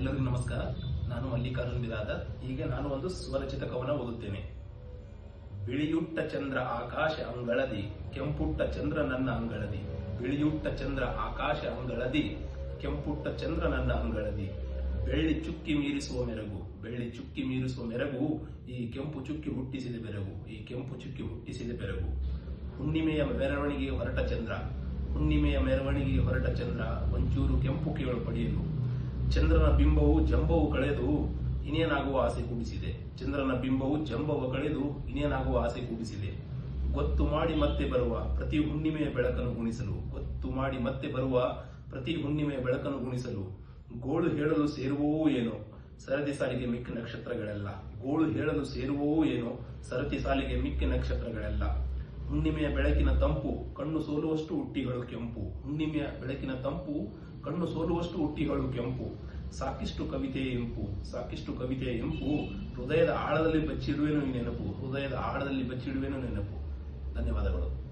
ಎಲ್ಲರಿಗೂ ನಮಸ್ಕಾರ. ನಾನು ಮಲ್ಲಿಕಾರ್ಜುನ್ ಬಿರಾದರ್ ಈಗ ನಾನು ಒಂದು ಸ್ವರಚಿತ ಕವನ ಓದುತ್ತೇನೆ. ಬಿಳಿಯುಟ್ಟ ಚಂದ್ರ ಆಕಾಶ ಅಂಗಳದಿ, ಕೆಂಪುಟ್ಟ ಚಂದ್ರ ನನ್ನ ಅಂಗಳದಿ. ಬಿಳಿಯುಟ್ಟ ಚಂದ್ರ ಆಕಾಶ ಅಂಗಳದಿ, ಕೆಂಪುಟ್ಟ ಚಂದ್ರ ನನ್ನ ಅಂಗಳದಿ. ಬೆಳ್ಳಿ ಚುಕ್ಕಿ ಮೀರಿಸುವ ಮೆರಗು, ಬೆಳ್ಳಿ ಚುಕ್ಕಿ ಮೀರಿಸುವ ಮೆರಗು, ಈ ಕೆಂಪು ಚುಕ್ಕಿ ಹುಟ್ಟಿಸಿದ ಬೆರಗು ಈ ಕೆಂಪು ಚುಕ್ಕಿ ಹುಟ್ಟಿಸಿದ ಬೆರಗು ಹುಣ್ಣಿಮೆಯ ಮೆರವಣಿಗೆ ಹೊರಟ ಚಂದ್ರ, ಹುಣ್ಣಿಮೆಯ ಮೆರವಣಿಗೆ ಹೊರಟ ಚಂದ್ರ, ಒಂಚೂರು ಕೆಂಪು ಕೇಳು ಪಡೆಯಲು. ಚಂದ್ರನ ಬಿಂಬವು ಜಂಬವು ಕಳೆದು ಇನ್ನೇನಾಗುವ ಆಸೆ ಕೂಡಿಸಿದೆ ಚಂದ್ರನ ಬಿಂಬವು ಜಂಬವು ಕಳೆದು ಇನ್ನೇನಾಗುವ ಆಸೆ ಕೂಡಿಸಿದೆ ಗೊತ್ತು ಮಾಡಿ ಮತ್ತೆ ಬರುವ ಪ್ರತಿ ಹುಣ್ಣಿಮೆಯ ಬೆಳಕನ್ನು ಗುಣಿಸಲು, ಗೊತ್ತು ಮಾಡಿ ಮತ್ತೆ ಬರುವ ಪ್ರತಿ ಹುಣ್ಣಿಮೆಯ ಬೆಳಕನ್ನು ಗುಣಿಸಲು, ಗೋಳು ಹೇಳಲು ಸೇರುವೋ ಏನೋ ಸರತಿ ಸಾಲಿಗೆ ಮಿಕ್ಕ ನಕ್ಷತ್ರಗಳೆಲ್ಲ. ಗೋಳು ಹೇಳಲು ಸೇರುವೋ ಏನೋ ಸರತಿ ಸಾಲಿಗೆ ಮಿಕ್ಕ ನಕ್ಷತ್ರಗಳೆಲ್ಲ. ಹುಣ್ಣಿಮೆಯ ಬೆಳಕಿನ ತಂಪು, ಕಣ್ಣು ಸೋಲುವಷ್ಟು ಹುಟ್ಟಿಗಳು ಕೆಂಪು. ಹುಣ್ಣಿಮೆಯ ಬೆಳಕಿನ ತಂಪು ಕಣ್ಣು ಸೋಲುವಷ್ಟು ಹುಟ್ಟಿಗಳು ಕೆಂಪು. ಸಾಕಿಷ್ಟು ಕವಿತೆಯ ಎಂಪು, ಸಾಕಿಷ್ಟು ಕವಿತೆಯ ಎಂಪು. ಹೃದಯದ ಆಳದಲ್ಲಿ ಬಚ್ಚಿಡುವೆನು ನೆನಪು, ಹೃದಯದ ಆಳದಲ್ಲಿ ಬಚ್ಚಿಡುವೆನು ನೆನಪು. ಧನ್ಯವಾದಗಳು.